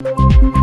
Thank you.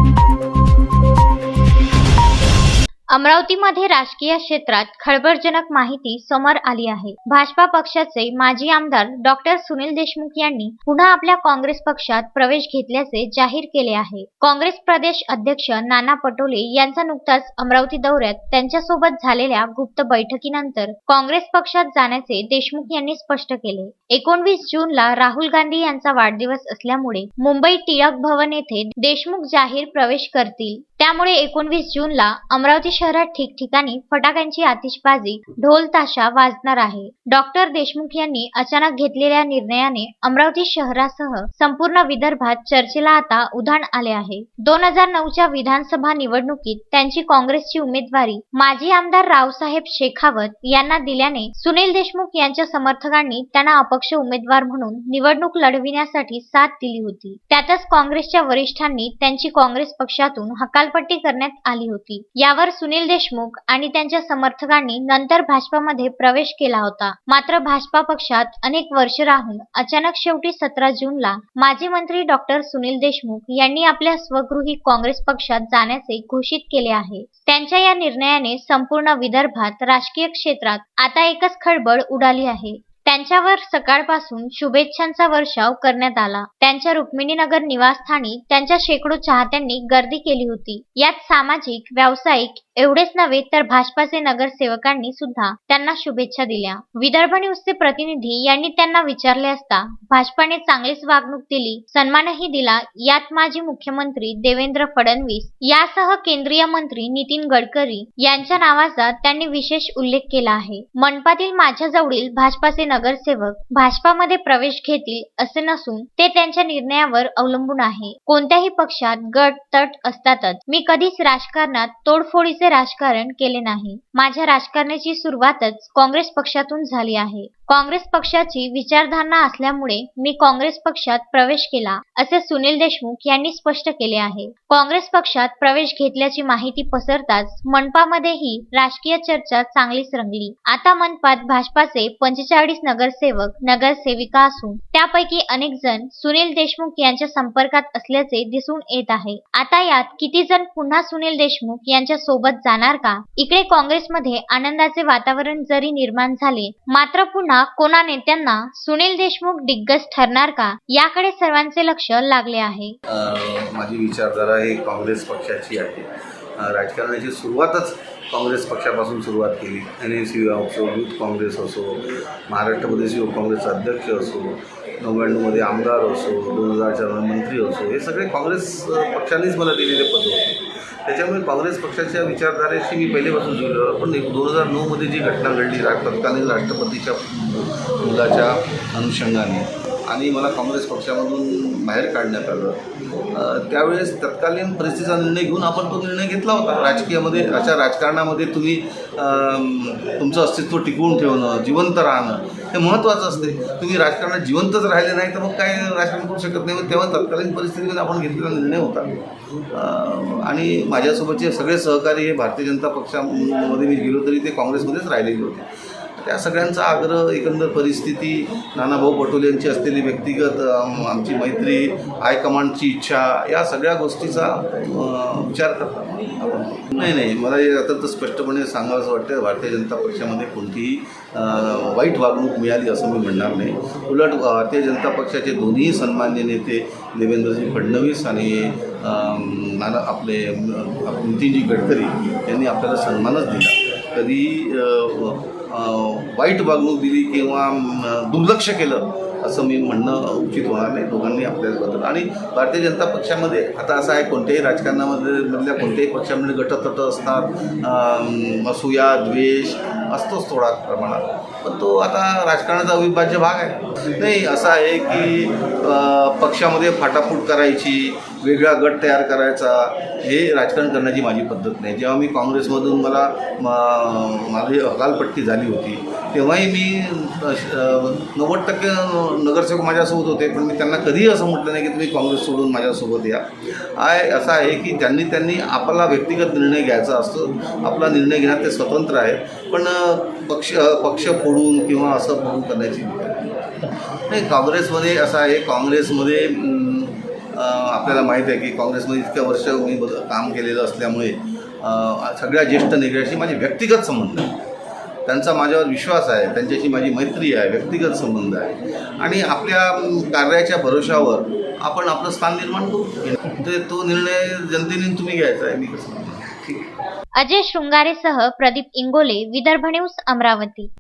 अमरावतीमध्ये राजकीय क्षेत्रात खळबळजनक माहिती समोर आली आहे. भाजपा पक्षाचे माजी आमदार डॉक्टर सुनील देशमुख यांनी पुन्हा आपल्या काँग्रेस पक्षात प्रवेश घेतल्याचे जाहीर केले आहे. काँग्रेस प्रदेश अध्यक्ष नाना पटोले यांचा नुकताच अमरावती दौऱ्यात त्यांच्यासोबत झालेल्या गुप्त बैठकीनंतर काँग्रेस पक्षात जाण्याचे देशमुख यांनी स्पष्ट केले. एकोणवीस जूनला राहुल गांधी यांचा वाढदिवस असल्यामुळे मुंबई टिळक भवन येथे देशमुख जाहीर प्रवेश करतील. त्यामुळे एकोणवीस जूनला अमरावती शहरात ठिकठिकाणी फटाक्यांची आतिषबाजी ढोल ताशा वाजणार आहे. डॉक्टर देशमुख यांनी अचानक घेतलेल्या निर्णयाने अमरावती शहरासह संपूर्ण विदर्भात चर्चेला आता उधाण आले आहे. दोन हजार नऊच्या विधानसभा निवडणुकीत त्यांची काँग्रेसची उमेदवारी माजी आमदार रावसाहेब शेखावत यांना दिल्याने सुनील देशमुख यांच्या समर्थकांनी त्यांना अपक्ष उमेदवार म्हणून निवडणूक लढविण्यासाठी साथ दिली होती. त्यातच काँग्रेसच्या वरिष्ठांनी त्यांची काँग्रेस पक्षातून हकाल हकालपट्टी करण्यात आली होती. यावर सुनील देशमुख आणि त्यांच्या समर्थकांनी नंतर भाजपामध्ये प्रवेश केला होता. मात्र भाजपा पक्षात अनेक वर्ष राहून अचानक शेवटी सतरा जूनला माजी मंत्री डॉक्टर सुनील देशमुख यांनी आपल्या स्वगृही काँग्रेस पक्षात जाण्याचे घोषित केले आहे. त्यांच्या या निर्णयाने संपूर्ण विदर्भात राजकीय क्षेत्रात आता एकच खळबळ उडाली आहे. त्यांच्यावर सकाळपासून शुभेच्छांचा वर्षाव करण्यात आला. त्यांच्या रुक्मिणीनगर निवासस्थानी त्यांच्या शेकडो चाहत्यांनी गर्दी केली होती. यात सामाजिक व्यावसायिक एवढेच नव्हे तर भाजपाचे नगरसेवकांनी सुद्धा त्यांना शुभेच्छा दिल्या. विदर्भ न्यूजचे प्रतिनिधी यांनी त्यांना विचारले असता भाजपाने चांगलीच वागणूक दिली सन्मानही दिला. यात माजी मुख्यमंत्री देवेंद्र फडणवीस यासह केंद्रीय मंत्री नितीन गडकरी यांच्या नावाचा त्यांनी विशेष उल्लेख केला आहे. मनपातील माझ्या जवळील भाजपाचे नगरसेवक भाजपामध्ये प्रवेश घेतील असे नसून ते त्यांच्या निर्णयावर अवलंबून आहे. कोणत्याही पक्षात गट तट असतातच. मी कधीच राजकारणात तोडफोडीचे राजकारण केले नाही. माझ्या राजकारणाची सुरुवातच काँग्रेस पक्षातून झाली आहे. काँग्रेस पक्षाची विचारधारणा असल्यामुळे मी काँग्रेस पक्षात प्रवेश केला असे सुनील देशमुख यांनी स्पष्ट केले आहे. काँग्रेस पक्षात प्रवेश घेतल्याची माहिती पसरताच मनपामध्येही राजकीय चर्चा चांगलीच रंगली. आता मनपात भाजपाचे पंचेचाळीस नगरसेवक नगरसेविका असून त्यापैकी अनेक जण सुनील देशमुख यांच्या संपर्कात असल्याचे दिसून येत आहे. आता यात किती जण पुन्हा सुनील देशमुख यांच्या सोबत जाणार का? इकडे काँग्रेसमध्ये आनंदाचे वातावरण जरी निर्माण झाले मात्र पुन्हा कोणा नेत्यांना सुनील देशमुख दिग्गज ठरणार का? याकडे सर्वांचे लक्ष लागले आहे. माझी विचारधारा हे काँग्रेस पक्षाची आहे. राजकारणाची सुरुवातच काँग्रेस पक्षापासून सुरुवात केली. एन एस यू असो युथ काँग्रेस असो महाराष्ट्र प्रदेश युवक काँग्रेसचा अध्यक्ष असो नव्याण्णवमध्ये आमदार असो दोन हजार चार मंत्री असो हे सगळे काँग्रेस पक्षानेच मला दिलेले पद होते. त्याच्यामुळे काँग्रेस पक्षाच्या विचारधारेशी मी पहिलेपासून जुळलो पण दोन हजार नऊमध्ये जी घटना घडली रा तत्कालीन राष्ट्रपतीच्या मुलाच्या अनुषंगाने आणि मला काँग्रेस पक्षामधून बाहेर काढण्यात आलं. त्यावेळेस तत्कालीन परिस्थितीचा निर्णय घेऊन आपण तो निर्णय घेतला होता. राजकीयामध्ये अशा राजकारणामध्ये तुम्ही तुमचं अस्तित्व टिकवून ठेवणं जिवंत राहणं हे महत्त्वाचं असते. तुम्ही राजकारणात जिवंतच राहिले नाही तर मग काय राजकारण करू शकत नाही. तेव्हा तत्कालीन परिस्थितीमध्ये आपण घेतलेला निर्णय होता. आणि माझ्यासोबतचे सगळे सहकारी हे भारतीय जनता पक्षामध्ये मी गेलो तरी ते काँग्रेसमध्येच राहिलेले होते. त्या सगळ्यांचा आग्रह एकंदर परिस्थिती नानाभाऊ पटोले यांची असलेली व्यक्तिगत आमची मैत्री हायकमांडची इच्छा या सगळ्या गोष्टीचा विचार करता आपण. नाही नाही मला हे तर स्पष्टपणे सांगावं वाटतं भारतीय जनता पक्षामध्ये कोणतीही वाईट वागणूक मिळाली असं मी म्हणणार नाही. उलट भारतीय जनता पक्षाचे दोन्ही सन्मान्य नेते देवेंद्रजी फडणवीस आणि नाना आपले नितीनजी गडकरी यांनी आपल्याला सन्मानच दिला. कधी वाईट वागणूक दिली किंवा दुर्लक्ष केलं असं मी म्हणणं उचित होणार नाही. दोघांनी आपल्याबद्दल आणि भारतीय जनता पक्षामध्ये आता असं आहे कोणत्याही राजकारणामध्ये मधल्या कोणत्याही पक्षामध्ये गटतट असतात असूया द्वेष असतोच थोडा प्रमाणात. पण तो आता राजकारणाचा अविभाज्य भाग आहे. नाही असं आहे की पक्षामध्ये फाटाफूट करायची वेगळा गट तयार करायचा हे राजकारण करण्याची माझी पद्धत नाही. जेव्हा मी काँग्रेसमधून मला माझी हकालपट्टी झाली होती तेव्हाही मी नव्वद टक्के नगरसेवक माझ्यासोबत होते पण मी त्यांना कधीही असं म्हटलं नाही की तुम्ही काँग्रेस सोडून माझ्यासोबत या. आय असं आहे की ज्यांनी त्यांनी आपला व्यक्तिगत निर्णय घ्यायचा असतो आपला निर्णय घेण्यात ते स्वतंत्र आहेत पण पक्ष पक्ष फोडून किंवा असं फोडून करण्याची नाही काँग्रेसमध्ये असं आहे काँग्रेसमध्ये आपल्याला माहीत आहे की काँग्रेसमध्ये इतक्या वर्ष मी काम केलेलं असल्यामुळे सगळ्या ज्येष्ठ नेत्याशी माझे व्यक्तिगत संबंध आहे. त्यांचा माझ्यावर विश्वास आहे त्यांच्याशी माझी मैत्री आहे व्यक्तिगत संबंध आहे. आणि आपल्या कार्याच्या भरोशावर आपण आपलं स्थान निर्माण करू. तो निर्णय जनतेने तुम्ही घ्यायचा आहे मी कसं अजय शृंगारेसह प्रदीप इंगोले विदर्भ न्यूज अमरावती.